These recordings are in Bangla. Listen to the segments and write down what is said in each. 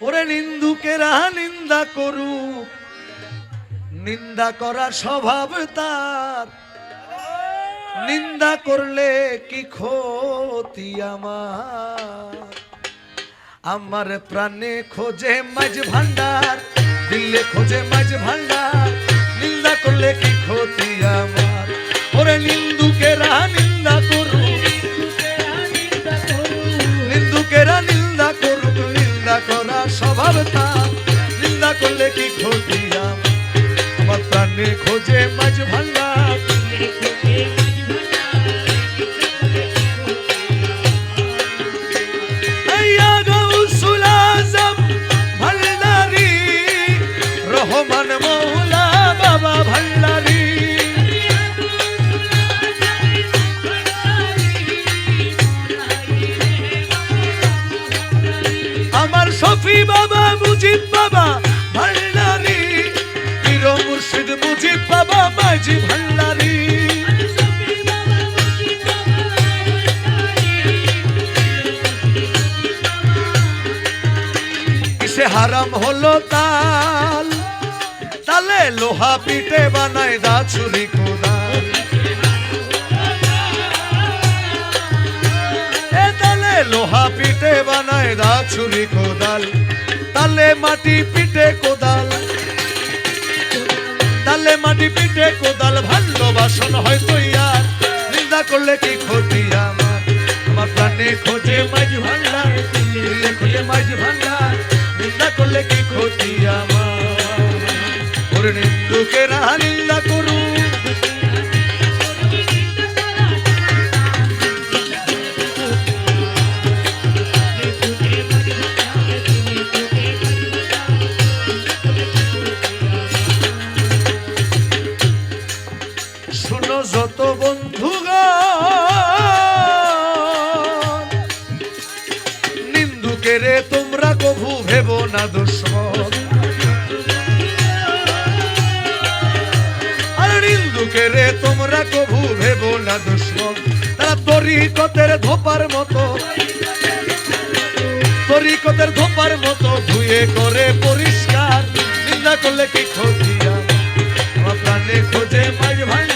ওরে নিন্দুকেরা নিন্দা করু নিন্দা করা স্বভাব তার। নিন্দা করলে কি ক্ষতি আমার? আমার প্রাণে খোঁজে মাঝ ভান্ডার দিলে খোঁজে মাঝ ভান্ডার নিন্দা করলে কি ক্ষতি আমার? ওরে নিন্দুকেরা করলে কি ক্ষতি আমার আমার প্রাণে খোঁজে মাঝ ভান্ডার আইয়া গৌসুল আজম ভান্ডারি রহমান হারাম হলো তাল। তালে লোহা পিঠে বানায় দা ছুরি কোদাল। লোহা পিঠে বানায় দা ছুরি কোদাল। তালে মাটি পিঠে কোদাল। তালে মাটি পিঠে কোদাল, ভালোবাসন হয়তো ইয়ার। নিন্দা করলে কি ক্ষতি আমার? আমার প্রাণে খোঁজে মাঝ ভান্ডার খোঁজে মাঝ ভান্ডার ওরে নিন্দুকেরা নিন্দা করু যত বন্ধুগণ নিন্দুকেরে তোমরা কভু ভেব না দুশ্মন নিন্দুকেরে তোমরা কভু ভেব না দুশ্মন তারা তরিকতের ধোপার মতো, তরিকতের ধোপার মতো ধুয়ে করে পরিষ্কার নিন্দা করলে কি ক্ষতি আমার? প্রাণে খোঁজে মাঝ ভান্ডার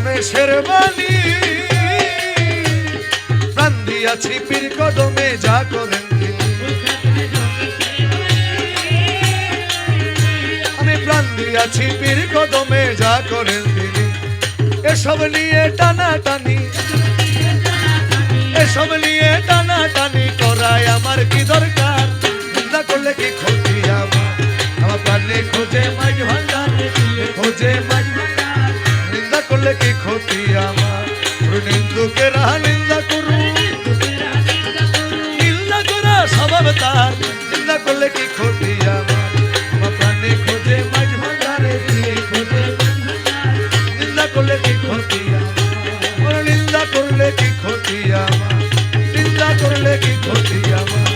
খাদেম রমেশের বাণী প্রাণ দিয়াছি পীর কদমে যা করেন আমি প্রাণ দিয়াছি পীর কদমে যা করেন তিনি। এসব নিয়ে টানা টানি এসব নিয়ে টানা টানি করায় আমার কি দরকার? নিন্দা করলে কি ক্ষতি আমার? আমার প্রাণে করলে কি ক্ষতি আমার? নিন্দুকেরা নিন্দা করু নিন্দা করা স্বভাব তার। নিন্দা করলে কি ক্ষতি আমার? প্রাণে খোঁজে মাঝ ভান্ডারে নিন্দা করলে কি ক্ষতি আমার? নিন্দা করলে কি ক্ষতি আমার? নিন্দা করলে কি ক্ষতি আমার?